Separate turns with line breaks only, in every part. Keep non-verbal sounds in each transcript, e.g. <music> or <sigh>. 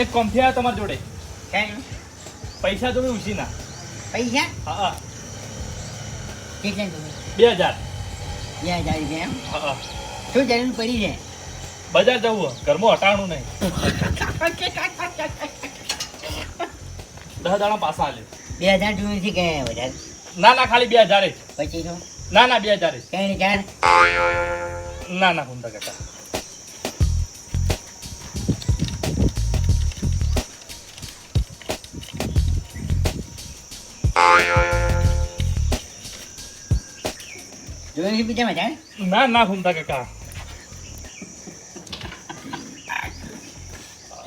એક કોમ્ફિયા તમારી જોડે?
કાંઈ
પૈસા તો ઉછી ના.
પૈસા?
હા હા.
કેટલા
બે હજાર.
બે હજાર રૂપિયા એમ?
હા હા.
શું જરૂર પડી છે?
બજાર જવું. ઘરમાં હટાણું નહીં. દસ દાડા પાછા આલે.
બે હજાર જોયું છે કે વધારે?
ના ના ખાલી બે હજાર જ.
પછી
ના ના બે હજાર જ.
કઈ ચાર
ના ના હુંદા કાકા.
જોવે છે બીજા
ના ના હુંદા કાકા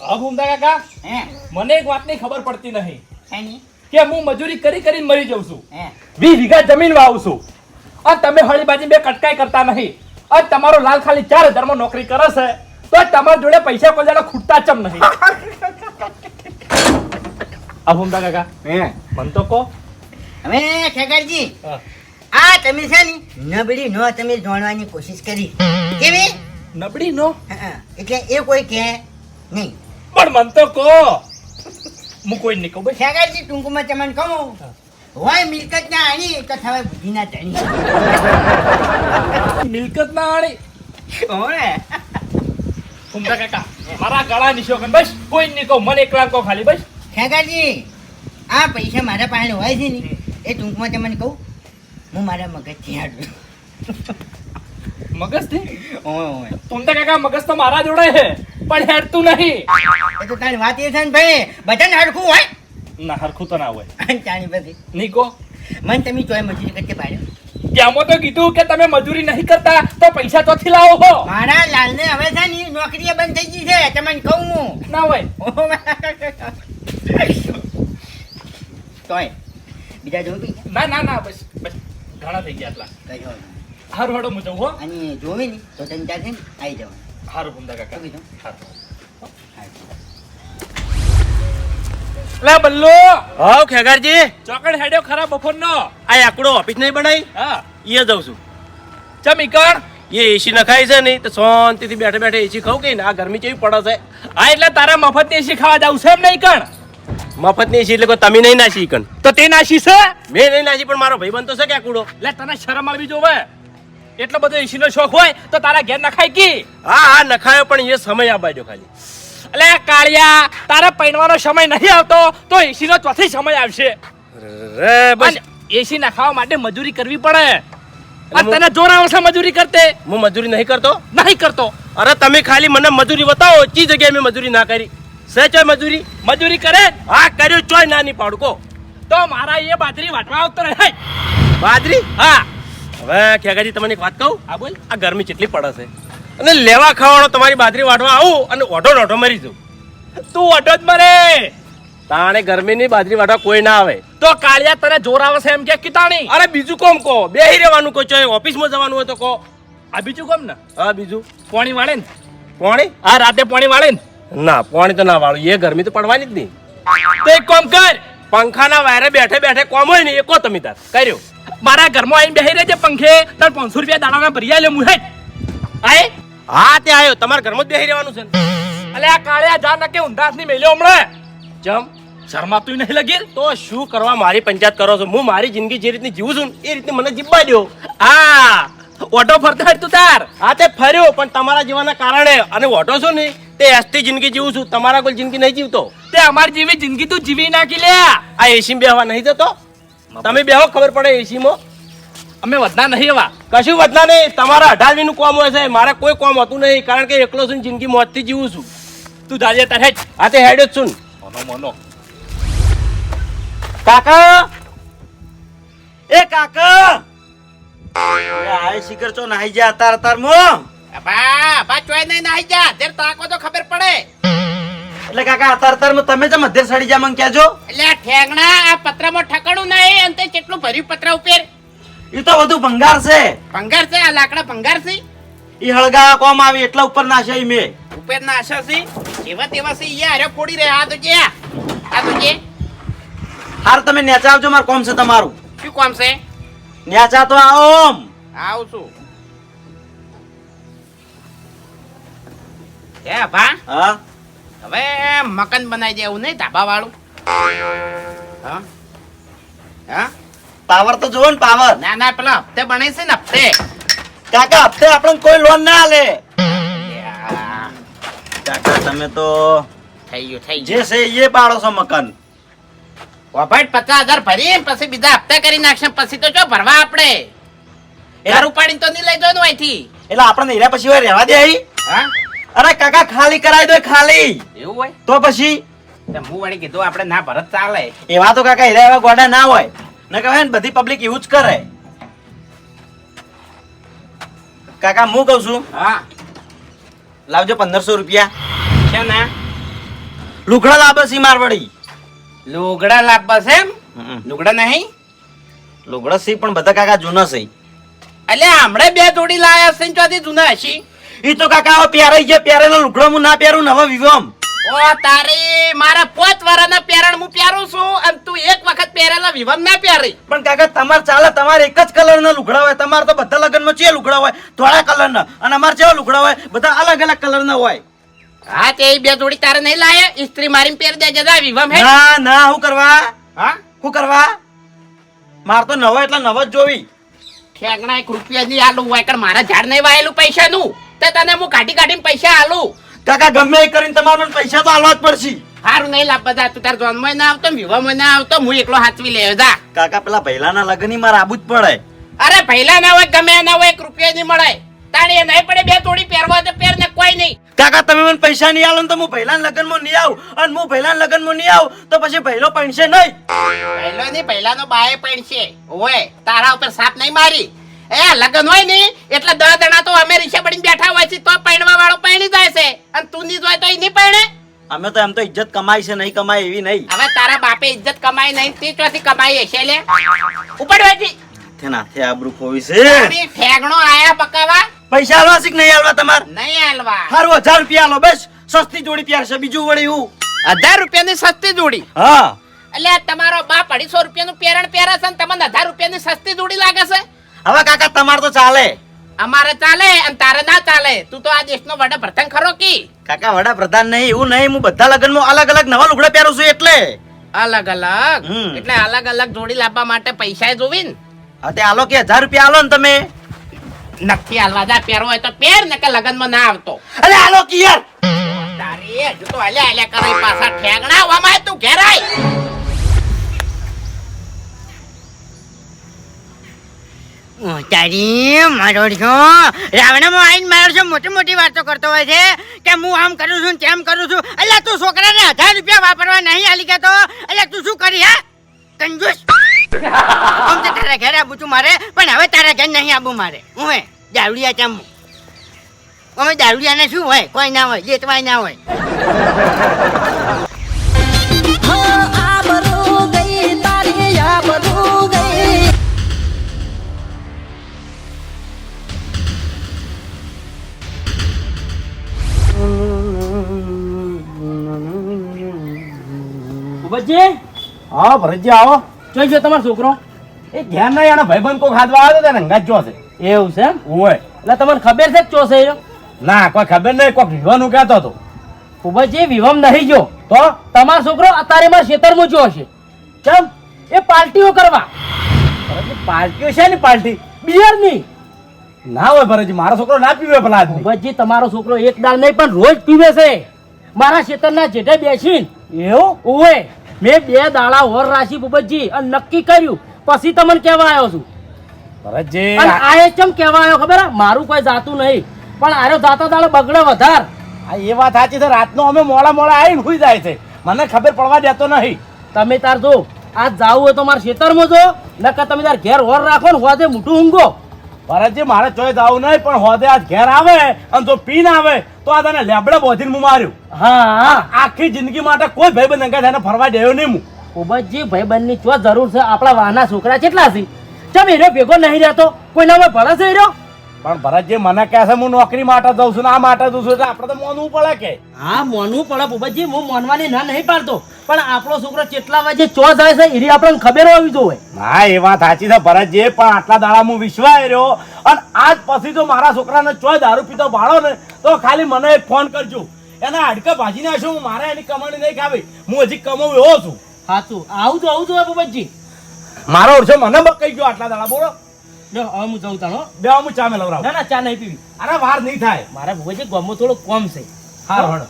હા હુંદા કાકા
હે
મને એક વાતની ખબર પડતી નહીં. કે હું મજૂરી કરી કરીને મરી જાઉં છું. વીસ વીઘા જમીન વાવું છું. અને તમે હળીબાજી બે કટકાઈ કરતા નહીં. અને તમારો લાલ ખાલી ચાર હજારમાં નોકરી કરે છે. તો તમારા જોડે પૈસા કોઈ દાડો ખૂટતા ચમ નહીં. <laughs> આ કાકા
હે.
મન તો કહો.
હવે ઠેકરજી આ તમે છે ને નબળી નો તમે જોણવાની કોશિશ કરી. કેવી?
નબળી નો?
એટલે એ કોઈ કહે નહીં.
પણ મન તો કહો. હું કોઈ નહીં કહું બસ
ઠેકરજી ટૂંકમાં તમને કહું. હોય મિલકત ના આણી તો થવાય બુદ્ધિ ના ધણી.
મિલકત ના આણી?
ઓળે
હુંદા કાકા મારા ગળા નીચો કર બસ. કોઈ નહીં કહું મને એકલા કહો ખાલી બસ.
ઠેકરજી આ પૈસા મારા પાસે હોય છે ને. એ ટૂંકમાં તમને કહું હું મારા મગજથી હાડું
મગજથી
ઓય. ઓય
હુંદા કાકા મગજ તો મારા જોડે છે પણ હેડતું નહીં.
એ તો તારી વાત એ છે ને ભાઈ બધાને હરખું હોય.
ના હરખું તો ના હોય.
ચાણી પછી
નીકો
મને તમે ચોય મજૂરી કરતે પાડ્યો.
ત્યાંમાં તો કીધું કે તમે મજૂરી નહીં કરતા તો પૈસા ચોથી લાવો હો.
મારા લાલને હવે છે ને નોકરી બંધ થઈ ગઈ છે તમને કહું હું.
ના હોય.
તોય. બીજા પૈસા
ના ના ના બસ બસ ઘણા થઈ ગયા આટલા.
કઈ હોય
હારું હાડો હું જઉં હો.
અને જોવે ને તો તને ત્યાં છે આવી જવાનું.
હારું ભૂમદા કાકા? હારું. લે બલ્લો!
હાવ ખેગારજી.
ચોકડ હેડ્યો ખરા બપોરનો.
આ આકડો ઓફિસ નહીં બનાવી
હા.
એ જઉં છું.
ચમ ઈકણ?
એ એસી નખાય છે નહીં તો શાંતિથી બેઠે બેઠે એસી ખાવ કે આ ગરમી કેવી પડે છે?
આ એટલે તારા મફતની એસી ખાવા જાવ છે એમ નહીં કણ
મફતની એસી એટલે તમે નહીં નાસી કન
તો તે નાસી છે?
મેં નહીં નાસી પણ મારો ભાઈ બનતો છે કે કુડો?
લે તને શરમ આવી જોવે એટલો બધો એસી નો શોખ હોય તો તારા ઘેર નખાય કી?
હા હા નખાયો પણ એ સમય આબાજો ખાલી.
એટલે કાળિયા તારા પૈણવાનો સમય નહીં આવતો તો એસી નો ચોથી સમય આવશે.
રે બસ.
એસી નખાવા માટે મજૂરી કરવી પડે. અને તને જોર આવશે મજૂરી કરતે?
હું મજૂરી નહીં કરતો?
નહીં કરતો.
અરે તમે ખાલી મને મજૂરી બતાવો ચી જગ્યાએ મેં મજૂરી ના કરી? સે ચોય મજૂરી.
મજૂરી કરે?
હા કર્યું. ચોય ના પાડકો. પાડું
તો મારા એ બાજરી વાટવા આવતો રહે.
બાજરી?
હા.
હવે ખેગાજી તમને એક વાત કહું?
હા બોલ.
આ ગરમી કેટલી પડે છે? અને લેવા ખાવાનો તમારી બાજરી વાટવા આવું અને ઓઢો નોઢો મરી જાઉં.
તું ઓઢો જ મરે.
તાણે ગરમીની બાજરી વાટવા કોઈ ના આવે.
તો કાળિયા તને જોર આવે છે એમ કે કિતાણી
અરે બીજું કોમ કહો. બેહી રહેવાનું કહો. ચોય ઓફિસમાં જવાનું હોય તો કહો.
આ બીજું કોમ ને?
હા બીજું.
પોણી વાળે ને?
પોણી?
આ રાતે પોણી વાળે ને?
ના, પાણી તો ના વાળું. એ ગરમી તો પડવાની જ નહીં.
તો એક કામ કર,
પંખાના વાયરે બેઠે બેઠે કોમ હોય ને, એ કો તમે તાર. કર્યો.
મારા ઘરમાં આવીને બેહી રહેજે પંખે. તાર પાંચસો રૂપિયા દાડાના ભરી આલે મુહે આય?
હા, તે આવ્યો તમારા ઘરમાં જ બેહી રહેવાનું છે
અલે, આ કાળિયા જા નકે ઉંધાસની મેલ્યો હમણાં.
જમ,
શરમાતું નહીં લગી.
તો શું કરવા મારી પંચાયત કરો છો? હું મારી જિંદગી જે રીતની જીવું છું એ રીતની મને જીવવા દો
હા. ઓટો ફરતા તું તાર.
હા તે ફર્યો પણ તમારા જીવાના કારણે. અને ઓટો છો ને તે એસટી જિંદગી જીવું છું. તમારા કોઈ જિંદગી નહીં જીવતો.
તે અમારી જેવી જિંદગી તું જીવી નાખી લે.
આ એસી બેહવા નહીં જતો? તમે બેહો ખબર પડે એસીમાં
અમે વધના નહીં એવા.
કશું વધના નહીં. તમારા અઢારમી નું કોમ હોય છે. મારે કોઈ કોમ હતું નહીં કારણ કે એકલો છું જિંદગી મોતથી જીવું છું.
તું જાજે તને હેડ.
આ તે હેડ જ છું ને.
મોનો મોનો.
કાકા? એ કાકા! આ શિખર ચો નાહી જા અતાર અતાર મો.
બા બા ચોય નહીં નાહી જા. તેર તાકો તો ખબર પડે.
એટલે કાકા અતાર અતાર તમે જેમ અધેર સડી જા મંગ કહેજો.
એટલે આ ઠેંગણા આ પત્રમાં ઠકણું નહીં અને કેટલું ભર્યું પત્ર ઉપર?
એ તો બધું ભંગાર છે.
ભંગાર છે? આ લાકડા ભંગાર છે?
એ હળગા કોમ આવી એટલા ઉપર નાશે ઈ મેં.
ઉપર ના છે? એવા તેવા છે ઈ હારે ફોડી રહ્યા. આ તો કે આ. તો કે
હાર તમે નેચા આવજો મારું કોમ છે તમારું.
શું કોમ છે?
નેચા તો આવો ઓમ.
આવું છું હે ભા.
હા?
હવે મકાન બનાવી દેવું નહીં ધાબા વાળું હા? હા?
પાવર તો જોવો ને પાવર.
ના ના પેલા હપ્તે બનાવી છે ને હપ્તે.
કાકા હપ્તે આપણને કોઈ લોન ના આલે. કાકા તમે તો
થઈ ગયું થઈ
જે છે એ પાડો છો મકાન.
વભાટ પચાસ હજાર ભરી પછી બીજા હપ્તા કરી નાખશે પછી તો જો ભરવા આપણે? એના પાણી તો નહીં લઈ દો અહીંથી.
એટલે આપણને હીરા પછી રહેવા દે
હા?
અરે કાકા ખાલી કરાવી દો ખાલી.
એવું હોય?
તો પછી?
હું વળી કીધું આપણે ના ભરત ચાલે.
એવા તો કાકા હીરા એવા ગોડા ના હોય. ને કહે ને બધી પબ્લિક એવું જ કરે. કાકા હું કઉ છું?
હા.
લાવજો પંદરસો રૂપિયા.
છે ને?
લુખડા લાવે સી મારવડી.
લુગડા લાવવા છે એમ. લુગડા નહીં?
લુગડા સી પણ બધા કાકા જૂના છે.
એટલે હમણે બે જોડી લાયા છે ચોથી જૂના હશી.
એ તો કાકા પહેરાઈ ગયા પહેરેલો લુગડો હું ના પહેરું નવા વિવમ
ઓ તારી મારા પોત વાળાના પહેરણ હું પહેરું છું અને તું એક વખત પહેરેલા વિવમ ના પહેરી.
પણ કાકા તમારે ચાલે તમારે એક જ કલરના લુગડા હોય. તમારે તો બધા લગ્નમાં છે લુગડા હોય ધોળા કલરના. અને અમારે જેવા લુગડા હોય બધા અલગ અલગ કલરના હોય.
હા તે બે જોડી તારે નહીં લાયે ઇસ્ત્રી મારીને પહેરી દે જા વિવમ હે?
ના ના હું કરવા?
હા?
હું કરવા? માર તો નવો એટલે નવો જ જોવી.
ઠેકણા એક રૂપિયા ની આલુ હોય મારા ઝાડ નહીં વાયેલું પૈસાનું. તે તને હું કાઢી કાઢીને પૈસા આલુ.
કાકા ગમે એ કરીને તમારે પૈસા તો આલવા જ પડશે.
હારું નહીં લાભ બધા તું તાર જોનમાં ના આવતો વિવાહ ના આવતો હું એકલો હાથવી લેવ જા.
કાકા પેલા ભૈલાના લગ્ન મારે આબુ જ પડે.
અરે ભૈલા ના હોય ગમે ના હોય એક રૂપિયા નહીં મળે. તાણી નહીં પડે બે થોડી પહેરવા તો પહેર ને કોઈ નહીં.
કાકા તમે મને પૈસા નહીં આલો તો હું ભૈલાના લગ્નમાં નહીં આવું. અને હું ભૈલાના લગ્નમાં નહીં આવું તો પછી ભૈલો પૈણશે નહીં.
પહેલો નહીં પહેલા નો બાએ પણ ઓય તારા ઉપર સાપ નહીં મારી. એ લગ્ન હોય ને એટલે દસ જણા તો અમે રીક્ષા પડીને બેઠા હોય છે તો પૈણવા વાળો પૈણી જાય છે. અને તું નહીં જોય તો એ નહીં પૈણે.
અમે તો એમ તો ઇજ્જત કમાઈ છે નહીં કમાય એવી નહીં.
હવે તારા બાપે ઇજ્જત કમાઈ નહીં તે ચોથી કમાઈ હશે લે. ઉપડવાથી
તે નાથે આબરૂ ખોવી છે.
ઠેગણો આયા પકાવા
પૈસા આલવા છે કે નહીં આલવા તમારે?
નહીં આલવા.
હારું હજાર રૂપિયા આલો બસ. સસ્તી જોડી પહેરશે બીજું વળી હું.
હજાર રૂપિયાની સસ્તી જોડી?
હા.
એટલે તમારો બાપ અઢીસો રૂપિયાનું પેરણ પહેરે છે ને તમને હજાર રૂપિયાની સસ્તી જોડી લાગે છે?
હવે કાકા તમારે તો ચાલે.
અમારે ચાલે અને તારે ના ચાલે. તું તો આ દેશનો વડાપ્રધાન ખરો કી?
કાકા વડાપ્રધાન નહીં એવું નહીં. હું બધા લગ્નમાં અલગ અલગ નવા લુગડા પહેરું છું એટલે.
અલગ અલગ. એટલે અલગ અલગ જોડી લાવવા માટે પૈસા જોવી ને?
હા તે આલો કે હજાર રૂપિયા આલો ને તમે.
નથી હાલવા. જા પહેરવો હોય તો પહેર ને કે લગનમાં ના આવતો.
અરે હાલો કિયર. યાર
તારી હજુ તો હાલ્યા હાલ્યા કરે પાછા ઠેંગણા વામાય તું ઘેરાય.
તારી મારો છો રાવણામાં આવીને મારો છો મોટી મોટી વાતો કરતો હોય છે કે હું આમ કરું છું તેમ કરું છું. એટલે તું છોકરાને હજાર રૂપિયા વાપરવા નહીં આલી કે તો? એટલે તું શું કરી હે? કંજૂસ. તારા ઘરે આવું છું મારે પણ હવે તારા ઘરે નહીં આવું મારે. હું હે દારૂડિયા ચમ. અમે દારૂડિયાને શું હોય? કોઈ ના હોય જેતવાય ના હોય.
ભૂપતજી
હા ભરતજી આવો.
જોઈ જો તમારો છોકરો.
એ ધ્યાન નહીં આનો ભાઈબંધ કોઈ ખાધવા આવ્યો તો રંગાત જો છે
એવું છે એમ?
ઓય
એટલે તમને ખબર છે ચો ચોસે એ?
ના કોઈ ખબર નહીં કોઈ વિવાનું કહેતો હતો.
ભૂપતજી વિવમ નહીં જો. તો? તમારો છોકરો અત્યારે મારા ખેતરમાં જો હશે. કેમ? એ પાર્ટીઓ કરવા.
પાર્ટીઓ છે ને પાર્ટી?
બિયરની ના
હોય ભરતજી મારો છોકરો ના પીવે આદમી
ભૂપતજી તમારો છોકરો એક દાળ નહીં પણ રોજ પીવે છે. મારા ખેતરના જેઠે બેસીને.
એવું?
ઓવે. મેં બે દાડા ઓર રાશી ભૂપતજી અને નક્કી કર્યું પછી તમને કહેવા આવ્યો છું.
ભરતજી
આ એ કહેવા આવ્યો ખબર? મારું કોઈ જાતું નહીં. પણ આરો જાતા દાડો બગડે વધાર.
આ એ વાત સાચી છે રાતનો અમે મોડા મોડા આવીને સુઈ જાય છે. મને ખબર પડવા દેતો નહીં.
તમે તાર જો આજ જાવું હોય તો મારા ખેતરમાં જો નકર તમે તાર ઘેર ઓર રાખો ને હોદે મોટું ઊંઘો.
ભરતજી મારે ચોય જવું નહીં પણ હોદે આજ ઘેર આવે અને જો પીન આવે તો આ તને લેબડે બોધીને હું માર્યું.
હા
આખી જિંદગી માટે કોઈ ભાઈ બંધ અંગા થઈને ફરવા દેયો નહીં હું.
ઉબતજી ભાઈબંધની ચો જરૂર છે. આપણા વાના છોકરા કેટલા છે? ચમ એરો ભેગો નહીં રહેતો? કોઈના ભરત છે એનો
પણ ભરતજી મને કહે છે હું નોકરી માટે જઉં છું ને આ માટે જઉં છું એટલે આપણે તો મોનવું પડે કે?
હા મોનવું પડે ભૂપતજી હું મોનવાની ના નહીં પાડતો. પણ આપણો છોકરો કેટલા વાગે ચો જાય છે એની આપણને ખબર હોવી જોઈએ.
હા એ વાત સાચી છે ભરતજી પણ આટલા દાડા હું વિશ્વાય રહ્યો. અને આજ પછી જો મારા છોકરાને ચો દારૂ પીતો ભાડો ને તો ખાલી મને એક ફોન કરજો. એના હાડકા ભાજી નાખશું હું મારે એની કમાણી નહીં ખાવી. હું હજી કમાવું એવો છું.
સાચું આવું તો આવું તો ભૂપતજી
મારો ઓળખો મને બકાઈ ગયો આટલા દાડા બોલો.
બે હવે હું જઉં તાણો
બે હું ચા મેલવરાવું
ના ના ચા નહીં પીવી.
અરે વાર નહીં થાય.
મારા ભૂપતજી ગમો થોડો કોમ છે.
હાર હણ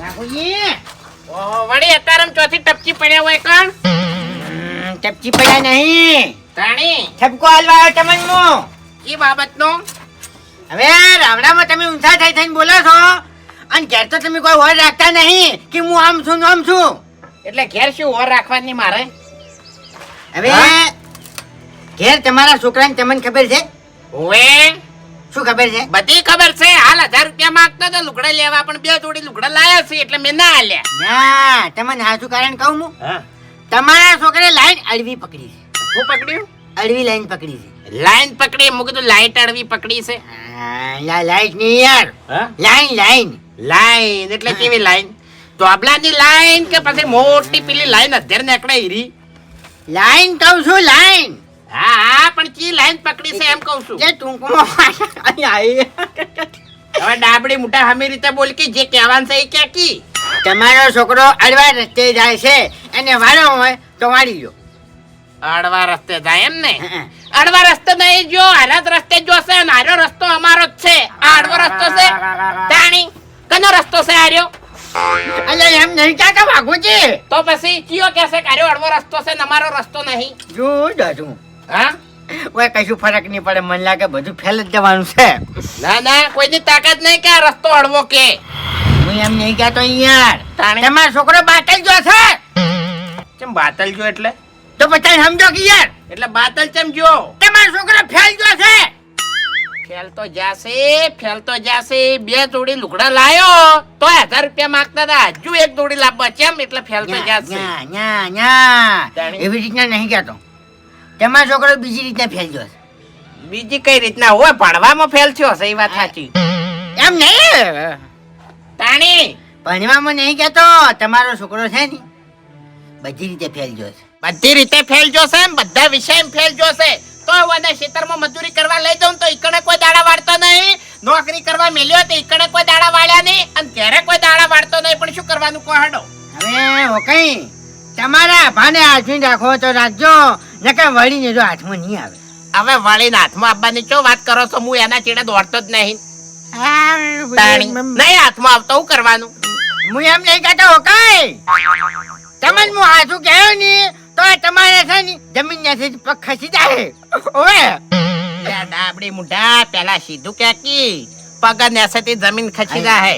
રાખોજી
વળી અત્યારે ચોથી ટપચી પડ્યા હોય કણ?
ટપચી પડ્યા નહીં.
તાણી
ઠપકો હાલવા આવ્યો તમને એ
ઈ બાબતનો.
હવે રાવડામાં તમે ઊંધા થઈ થઈને બોલો છો. અને ઘેર તો તમે કોઈ હોય રાખતા નહીં કે હું આમ છું ને આમ છું.
એટલે ઘેર શું ઓર રાખવાની મારે?
હવે ઘેર તમારા છોકરાને તમને ખબર છે?
ઓએ
શું ખબર છે?
બધી ખબર છે. હાલ હજાર રૂપિયા માંગતો તો લુગડા લેવા પણ બે જોડી લુગડા લાયા છે એટલે મેં ના આલ્યા.
ના તમને સાચું કારણ કહું હું? તમારા છોકરે લાઈન અડવી પકડી છે.
હું પકડ્યું?
અડવી લાઈન પકડી છે.
લાઈન પકડી મૂકી તો લાઈટ અડવી પકડી છે.
લાઈટ નહીં યાર. Line line.
લાઈન એટલે કેવી લાઈન તોબલાની લાઈન કે પછી મોટી પેલી લાઈન અત્યારે નીકળે હીરી
લાઈન કહું છું લાઈન
હા હા પણ ચી લાઈન પકડી છે એમ કહું છું.
જે ટૂંકમાં.
હવે ડાબડી મોટા હમી રીતે બોલ કે જે કહેવાનું છે એ કે કી.
તમારો છોકરો અડવા રસ્તે જાય છે એને વાળો હોય તો વાળી લો
અડવા રસ્તે જાય એમ ને? અડવા રસ્તે નહીં જો હાલત રસ્તે જોશે અને હારો રસ્તો અમારો જ છે. આ અડવો રસ્તો છે. તાણી. કનો રસ્તો છે આર્યો?
અલે એમ નહીં ચાતા વાઘુજી
તો પછી કયો કહેશે કે હાર્યો અડવો રસ્તો છે ને રસ્તો નહીં?
જો દાદુ
હા?
ઓય કશું ફરક નહીં પડે. મને લાગે બધું ફેલ જ જવાનું છે.
ના ના કોઈની તાકાત નહીં કે આ રસ્તો અડવો કે.
હું એમ નહીં કહેતો યાર.
તાણી
તમારો છોકરો બાતલ જો છે.
કેમ બાતલ જો એટલે?
તો પછી સમજો કે યાર.
એટલે બાતલ ચમ જો
તમારો છોકરો ફેલ જો છે.
ફેલતો જાશે ફેલતો જાશે બે જોડી લુગડા લાયો તો હજાર રૂપિયા માંગતા હતા. હજુ એક જોડી લાવવા ચેમ એટલે ફેલતો જાશે?
ન્યા, ન્યા. એવી રીતના નહીં કહેતો. તેમાં છોકરો બીજી રીતના ફેલ જો છે
બીજી કઈ રીતના? હોય ભણવામાં ફેલ થયો હશે એ વાત સાચી.
એમ નહીં?
તાણી.
ભણવામાં નહીં કહેતો. તમારો છોકરો છે ને બધી રીતે ફેલ જોશે
બધી રીતે ફેલ જોશે એમ બધા વિષય ફેલ જોશે તો એને ખેતરમાં મજૂરી કરવા લઈ જાઉં તો ઈકડે કોઈ દાડા વાળતો નહીં. નોકરી કરવા મેલ્યો તો ઈકડે કોઈ દાડા વાળ્યા નહીં. અને ઘેરે કોઈ દાડા વાળતો નહીં પણ શું કરવાનું કહો હડો.
હવે હો કઈ તમારા ભાને હાથમાં રાખો તો રાખજો. નકર વળીને જો હાથમાં નહીં આવે.
હવે વળીને હાથમાં આપવાની ચો વાત કરો છો? હું એના ચેડે દોડતો જ નહીં. નહીં હાથમાં આવતો હું કરવાનું?
હું એમ નહીં કહેતો હો કઈ? તમને હું હાથું કહ્યું ને તો તમારે છે ને જમીન ત્યાંથી પગ ખસી જાય. ઓવે.
ડાબડી મુઢા પેલા સીધું ક્યાંકી? પગ નેસેથી જમીન ખસી જાય.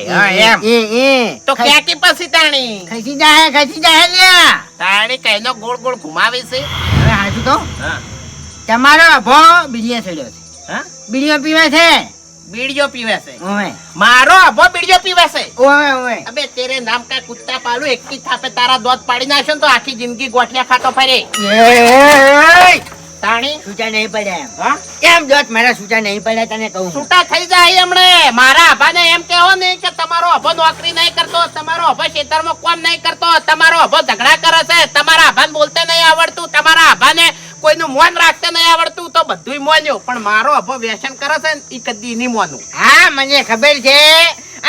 એમ. તો ક્યાંકી પછી તાણી?
ખસી જાય ખસી જાય લ્યા.
તાણી કઈનો ગોળ ગોળ ઘુમાવી છે.
હવે હાજુ તો. તમારો અભો બીડીઓ થયેલો છે.
હા?
બીડીઓ પીવે છે.
બીડીઓ પીવે છે. મારો અભો બીડીઓ પીવે છે. અબે તેરે નામ કા કુત્તા પાલુ એક કી થાપે તારા દોત પાડી નાખ્યો તો આખી જિંદગી ગોઠિયા ખાતો ફરે. તાણી?
છૂટા નહીં પડે એમ.
હા?
એમ જોત મારા છૂટા નહીં પડે તને કહું
છૂટા થઈ જાય એમણે. મારા અભાને એમ કહેવો ને કે તમારો અભો નોકરી નહીં કરતો તમારો અભો ખેતરમાં કોમ નહીં કરતો તમારો અભો ઝઘડા કરે છે. તમારા અભાને બોલતે નહીં આવડતું તમારા અભાને કોઈનું મોન રાખતે નહીં આવડતું તો બધુંય મોન્યું. પણ મારો અભો વ્યસન કરે છે ને એ કદી નહીં મોનું.
હા મને ખબર છે.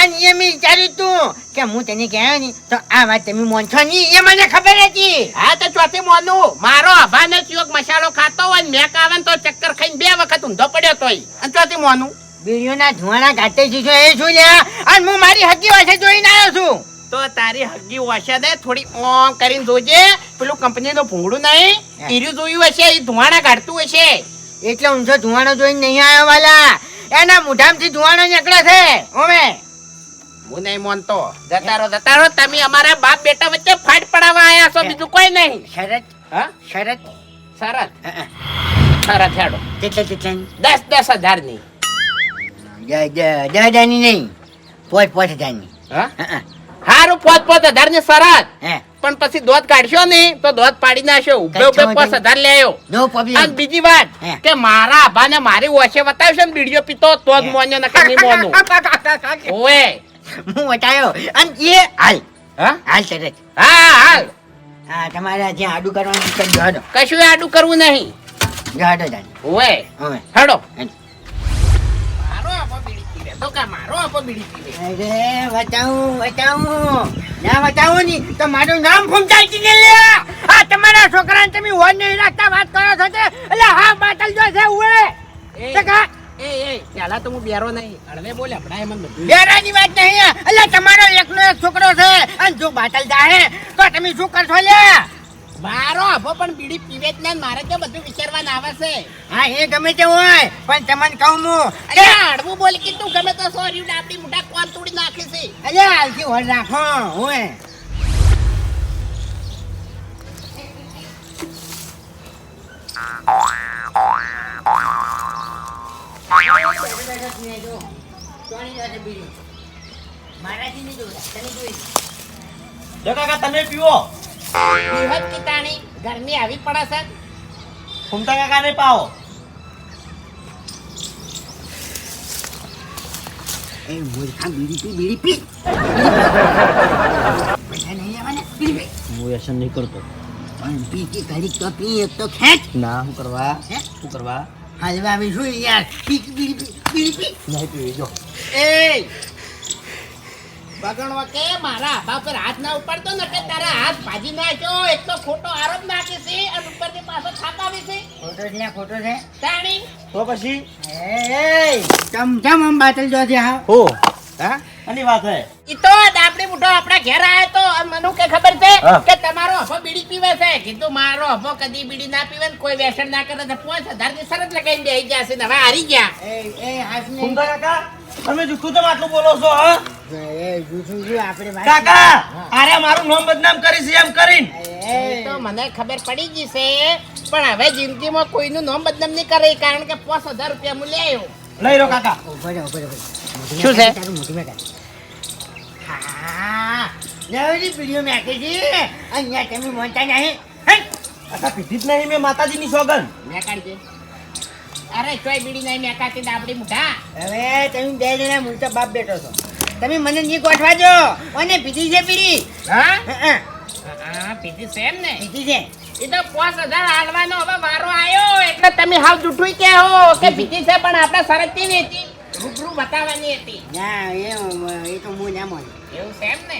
અને એ મેં વિચાર્યું તું કે હું તને કહ્યું નહીં તો આ વાત તમે મોનશો નહીં એ મને ખબર હતી.
હા તો ચોથી મોનું. મારો અભાને ચિયોક મસાલો ખાતો હોય ને મેક આવે તો ચક્કર ખાઈને બે વખત ઊંધો પડ્યો તોય. અને ચોથી મોનું?
બીડીઓના ધુવાણા ઘાટે શીશો એ છું લ્યા? અને હું મારી હકી વાસે જોઈને આવ્યો છું.
તો તારી હગી ઓછા દે થોડી ઓમ કરીને જોજે. પેલું કંપનીનું ભૂંગળું નહીં ઈર્યું જોયું હશે એ ધુવાણા કાઢતું હશે.
એટલે ઊંચો ધુવાણો જોઈને નહીં આવ્યો વાલા. એના મુઢામથી ધુવાણો નીકળે છે ઓમે.
હું નહીં માનતો જતા રહો જતા રહો તમે અમારા બાપ બેટા વચ્ચે ફાટ પડાવવા આયા છો બીજું કોઈ નહીં.
શરત
હા?
શરત. શરત.
સરસ હેડો.
કેટલે કેટલાની
દસ દસ
હજારની દસ નહીં. પોચ પોચ હજારની.
હા?
હં, હં.
હારું પોચ પોચ હજારની
શરત
પણ પછી દોધ કાઢશો ને તો દોધ પાડી નાખ્યો ઉભે ઉભે પાંચ હજાર લે આવ્યો અને બીજી વાત કે મારા આભાને મારી ઓછે બતાવશે ને બીડીઓ પીતો તો જ મોન્યો નકા નહીં મોનું. <laughs> ઓએ
હું બતાવ્યો અને એ હાલ.
હા?
હાલ તરત.
હા હાલ.
હા તમારે જ્યાં આડું કરવાનું છે જાડો
કશું આડું કરવું નહીં.
જાડો જાડો
ઓએ
ઓએ
હડો મારો આભો બીડી પીવે. કહેતો કે મારો આપો બીડી પીવે?
અરે બતાવું બતાવું. ના બતાવું ની તો મારું નામ ફૂમતાઈ ને લે. આ તમારા છોકરાને તમે હોન નહીં રાખતા વાત કરો છો તે? એટલે હા બાટલ જો છે ટકા
એ એ પેલા તો હું બેરો નહીં. હળવે બોલે મને
બેરાની વાત નહીં એટલે તમારો એકનો એક છોકરો છે. અને જો બાટલ જાહે તો તમે શું કરશો લે
મારો આભો પણ બીડી પીવે જ નહીં મારે તો બધું વિચારવાનું આવે છે.
હા એ ગમે તે હોય પણ તમને કહું હું
અરે હળવું બોલ કીધું ગમે તો સોરી ડાબડી મોટા કોણ તોડી નાખી છે.
અલે હાલથી હોલ રાખો ઓય
જો કાકા તમે પીવો.
પીવત કીટાણી ગરમી આવી પડે છે.
ફૂમતા કાકા ને પાવો.
એ મૂર્ખા બીડી પી બીડી પી. પૈસા નહીં આવવાના બીડી પી.
હું વ્યસન નહીં કરતો.
પણ પી કે તો પી એક તો ખેંચ.
ના શું કરવા?
હે?
શું કરવા?
હાલવા આવી શું યાર. પી બીડી પી બીડી પી.
નહીં પીવી જો.
એ બગણવા કે મારા આભા પર હાથ ના ઉપાડતો ને કે તારા હાથ ભાજી નાખ્યો એક તો ખોટો આરોપ નાખે છે અને ઉપરથી પાછો થાપાવે છે.
ખોટો છે ખોટો છે?
તાણી.
તો પછી?
એ ચમ ચમ આમ બાટલ જો છે હા.
હો.
હા?
આની વાત હે.
ઈ તો દાબડી મુઠો આપણા ઘેર આયો તો મને કે ખબર છે? કે તમારો હફો બીડી પીવે છે. કીધું મારો હફો કદી બીડી ના પીવે ને કોઈ વ્યસન ના કરે તો પાંચ હજારની શરત લગાવીને બેસી જશે ને હવે હારી ગયા.
એ એ હાથને
કાકા તમે જુઠ્ઠું તો આટલું બોલો છો હા?
એ જૂઠું છે આપણે વાત
કાકા અરે મારું નામ બદનામ કરી એમ કરીને.
તો મને ખબર પડી ગઈ છે પણ હવે જિંદગીમાં કોઈનું નામ બદનામ નહીં કરે કારણ કે પાંચ હજાર રૂપિયા હું લે આવ્યો.
લઈ લો કાકા.
ઊભો રહે, ઊભો રહે, ઊભો રહે.
શું છે?
તારું મોઢું મેં કાઢ. હા નવરી પીડીઓ મેકી છે અહીંયા તમે મોનતા નહીં.
પીધી જ નહીં મેં માતાજીની સોગન
મેં કાઢજે અરે ચોય બીડી નહીં મેં કાઢી દાબડી મુઢા.
હવે તમે બે જણા મૂળતો બાપ બેઠો છો. તમે મને નહીં ગોઠવા જો અને પીધી છે પીડી.
હા?
હં,
પીધી છે એમ ને?
પીધી છે.
એ તો પાંચ હજાર હાલવાનો હવે વારો આવ્યો એટલે તમે હાવ જૂઠું હો કે પીધી છે પણ આપણે શરત કેવી હતી? રૂબરૂ બતાવવાની હતી.
ના એ એ તો હું ના માનું
એવું છે એમ ને?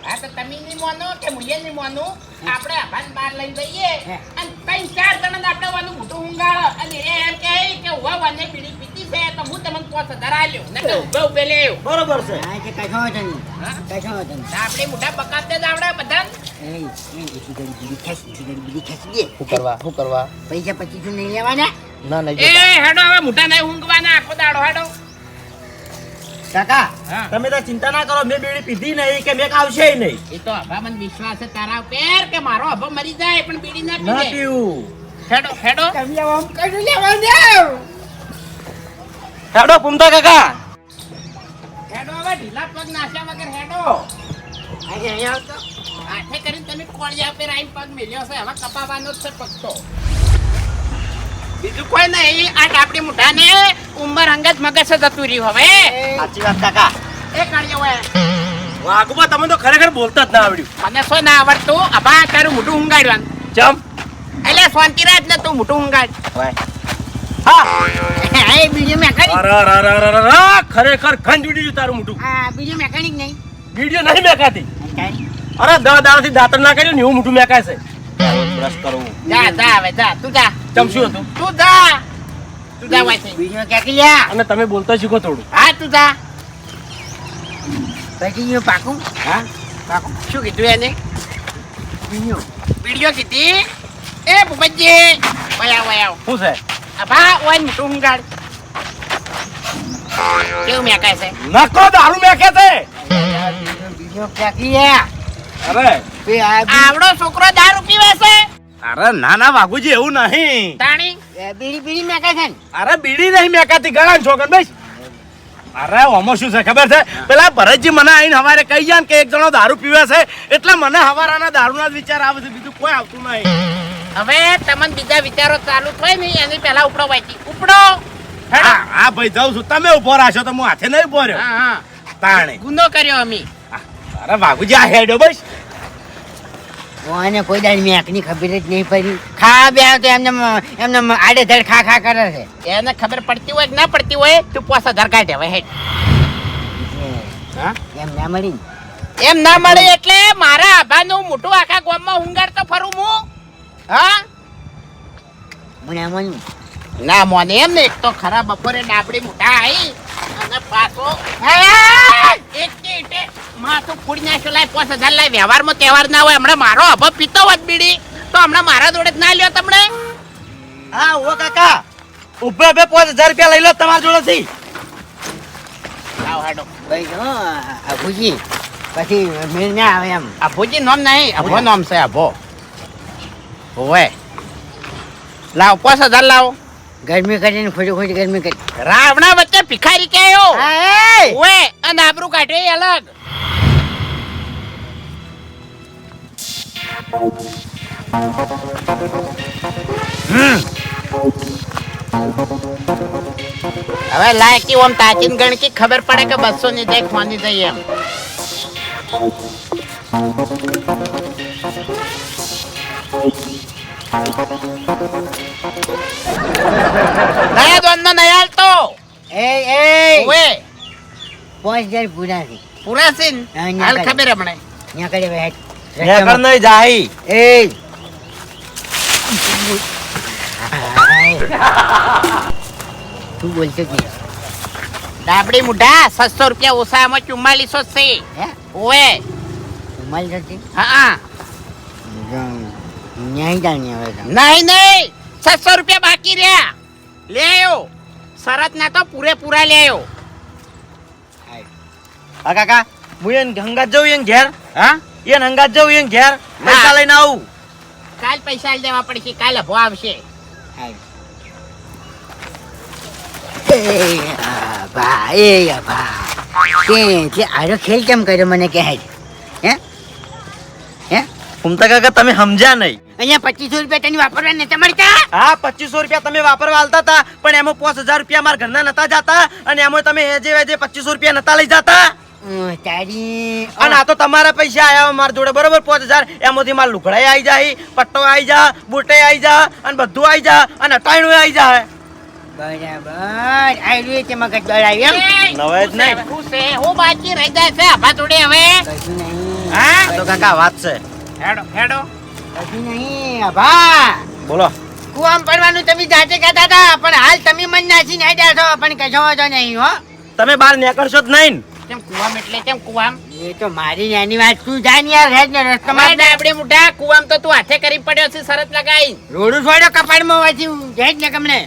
હં, હં.
હા તો તમે નહીં માનો કે મુએ નહીં માનો આપણે આભાન બાર લઈને જઈએ અને ત્રણ ચાર જણા આપણે વાનું મોટું અને એ એમ કહે કે ઊભા વાને બીડી પીતી છે તો હું તમને પાંચ હજાર આલ્યો ને કે ઉભે ઉભે લે
બરોબર છે
હા કે કશો વાંધો નહીં કશો વાંધો નહીં
આપણે મોટા બકાતે જ આવડે બધા
એ દે
શું કરવા શું કરવા
પૈસા પચીસો નહીં લેવાના
ના નહીં
એ હેડો હવે મોટા નહીં ઊંઘવાના આખો દાડો હેડો
કાકા
તમે તો ચિંતા ના કરો મેં બીડી પીધી નહીં કે મેં આવશે નહીં.
એ તો અભા મને વિશ્વાસ છે તારા ઉપર કે મારો અભો મરી જાય પણ બીડી ના
ના
પીવું? હેડો હેડો.
તમે આમ કશું લેવા જાવ
હેડો ફૂમતા કાકા.
હેડો હવે ઢીલા પગ નાશ્યા વગર હેડો.
આજે અહીંયા આવતો
આઠે કરીને તમે કોળિયા પર આઈને પગ મેલ્યો છે હવે કપાવાનો જ છે પગ તો. બીજું કોઈ નહીં. આ ડાબડી મુઠાને ઉંમર અંગત મગજ જતું રહ્યું હવે.
સાચી વાત કાકા.
એ કાઢ્યો હોય.
વાઘુબા તમે તો ખરેખર બોલતા જ ના આવડ્યું.
મને શું ના આવડતું? અભા તારું મોટું ઊંઘાડવાનું.
જમ.
એટલે શાંતિ રાજ ને તું મોટું ઊંઘાડ. <laughs>
ખરેખર ખંજ ઉડી ગયું તારું મોટું
હા બીજો મેકેનિક નહીં.
વીડિયો નહીં મેકાતી અરે દસ દાડાથી દાંતણ ના કર્યું ને એવું મોટું મેકાય છે બ્રશ કરવું
જા જા હવે જા. તું જા.
ચમશું હતું?
તું જા. તું જા વાંચી.
બીજો ક્યાંથી લ્યા?
અને તમે બોલતા શીખો થોડું.
હા તું જા.
પછી ગયો પાકું?
હા?
પાકું.
શું કીધું એને?
બીજો
વીડિયો કીધી? એ ભૂપતજી. વયાવ વયાવ
શું છે?
અભા ઓન મુટું ગાડ કેવું મેકાય છે?
નકો દારૂ મેકે છે.
બીજો ક્યાંથી લ્યા?
અરે.
આવડો છોકરો દારૂ પીવે છે.
અરે ના ના વાઘુજી એવું નહીં.
તાણી?
બીડી બીડી મેકા છે
અરે બીડી નહીં મેકાતી ગળા છોકન ભાઈ અરે ઓમો શું છે ખબર છે? પેલા ભરતજી મને આઈને હવારે કહી જાય ને કે એક જણો દારૂ પીવે છે એટલે મને હવારાના દારૂના જ વિચાર આવે છે બીજું કોઈ આવતું નહીં.
હવે તમને બીજા વિચારો ચાલુ થાય ને એની પહેલા ઉપડો વાંચી ઉપડો.
હા ભાઈ જાઉં છું. તમે ઊભો રાશો તો હું હાથે નહીં ઊભો રહ્યો.
હા હા.
તાણે.
ગુનો કર્યો અમે.
અરે વાઘુજી આ હેડો બસ.
ઓને કોઈ દાડ મેકની ખબર જ નહીં પડી. ખા બે તો એમને એમને આડે ધડ ખા ખા કરે છે.
એને ખબર પડતી હોય કે ના પડતી હોય તું પોસા હજાર કાઢે હવે હેડ.
એમ ના મળી.
એમ ના મળે એટલે મારા આભાનું મોટું આખા ગામમાં હુંગાડતો ફરું હું. હા?
મને. આમ
ના મોને એમ ને એક તો ખરા બપોરે ડાબડી મોટા આવી અને પાછો એક કે ઈટે. માથું ફૂડી નાખ્યો લાય પાંચ હજાર લાય વ્યવહારમાં તહેવાર ના હોય હમણાં મારો અભાવ પીતો હોત બીડી. તો હમણાં મારા જોડે જ ના લ્યો તમને.
હા ઓ કાકા ઉભે ઉભે પાંચ હજાર રૂપિયા લઈ લો તમારા જોડેથી.
લાવ હાડો.
ભાઈ જો અભુજી પછી મેળ ના આવે એમ.
અભોજી નોમ નહીં અભો નોમ છે અભો ઓવે લાવ પાંચ હજાર લાવો.
ગરમી કરીને ખોટી ખોટી ગરમી કરી.
રાવણા ભિખારી કે ઓએ અને આબરૂ કાઢે અલગ. હવે લાયકી ઓમ તાચીન ગણકી ખબર પડે કે બસો ની દેખ મોની જઈએ એમ. નયા દોન નો નયાલ તો
એ એ
ઓવે
પાંચ હજાર પૂરા છે.
પૂરા
હા, ન્યા
હાલ
કરે.
ખબર હમણે
ત્યાં કરે ભાઈ
નેકર નહીં જાય
એ તું બોલતો કે નહીં.
ડાબડી મુઢા સત્સો રૂપિયા ઓછામાં ચુમ્માલીસો છે.
હે?
ઓવે
ઉમાલ હા
હા.
ન્યાય જાણી હવે
નહીં નહીં. છસો રૂપિયા બાકી રહ્યા. લે આવ્યો શરત ના તો પૂરેપૂરા લે આવ્યો.
હા કાકા હું એને હંગાત જઉં એને ઘેર?
હા?
એને હંગાત જઉં એને ઘેર? પૈસા. લઈને આવું.
કાલ પૈસા દેવા પડશે કાલ ભો આવશે.
આરો ખેલ કેમ કર્યો મને કહે હે? હે?
ફૂમતા કાકા તમે સમજ્યા નહીં.
અહીંયા પચીસો રૂપિયા તને વાપરવા નતા મળતા
હા પચીસો રૂપિયા તમે વાપરવા આલતા હતા પણ એમાં પાંચ હજાર રૂપિયા મારા ઘરના નતા જતા અને એમાં તમે હેજે વેજે પચીસો રૂપિયા નતા લઈ જતા.
તારી.
અને આ તો તમારા પૈસા આવ્યા મારા જોડે બરોબર? પાંચ હજાર. એમાંથી મારા લુગડાઈ આવી જાય પટ્ટો આવી જા બુટે આવી જા અને બધું આવી જા અને અટાણું આવી જાય.
બરાબર. આવી રીતે મગજ દોડાવી એમ?
નવાય જ નહીં.
શું છે હું બાકી રહી જાય છે અભા જોડે હવે?
કશું નહીં
હા?
તો કાકા વાત છે.
હેડો હેડો.
કશું નહીં આભા.
બોલો.
કુવામ પડવાનું તમે જાતે કહેતા હતા પણ હાલ તમે મન નાસી નાખ્યા છો પણ કશો વાંધો નહીં હો.
તમે બહાર નીકળશો જ નહીં?
કેમ કુવામ એટલે કેમ કુવામ?
એ તો મારી નાની વાત તું જાન યાર રેજ ને
તમારે
રસ્તામાં
આપણે મુઠા કુવામ તો તું હાથે કરી પડ્યો છે શરત લગાઈ.
રોડું છોડો કપાળમાં વાંચી હેડ ને કમને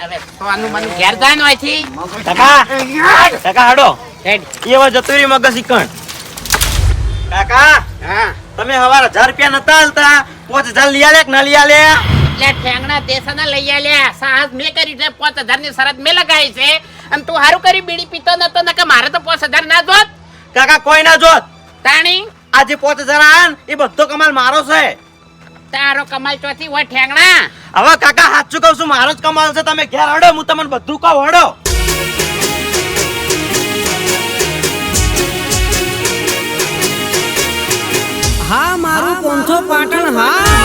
હવે તો આનું મન ઘેર જાય ને
ટકા ટકા હાડો. એવા જતું રહ્યું મગજ ઈકણ. કાકા તમે હવારે હજાર રૂપિયા નતા હાલતા. પોચ હજાર લઈ આલે કે ના લઈ આલે
એટલે ઠેંગણા દેસાના લઈ આલ્યા. સાહસ મેં કરી છે પોચ હજારની શરત મેં લગાવી છે. અને તું હારું કરી બીડી પીતો નતો કે મારે તો પાંચ હજાર ના જોત.
કાકા કોઈ ના જોત.
તાણી?
આજે પોચ હજાર આયા એ બધો કમાલ મારો છે.
તારો કમાલ ચોથી હોય ઠેંગણા.
હવે કાકા સાચું કહું છું મારો જ કમાલ છે. તમે ઘેર હડો હું તમને બધું કહું હડો.
મારું પંથો પાટણ હા.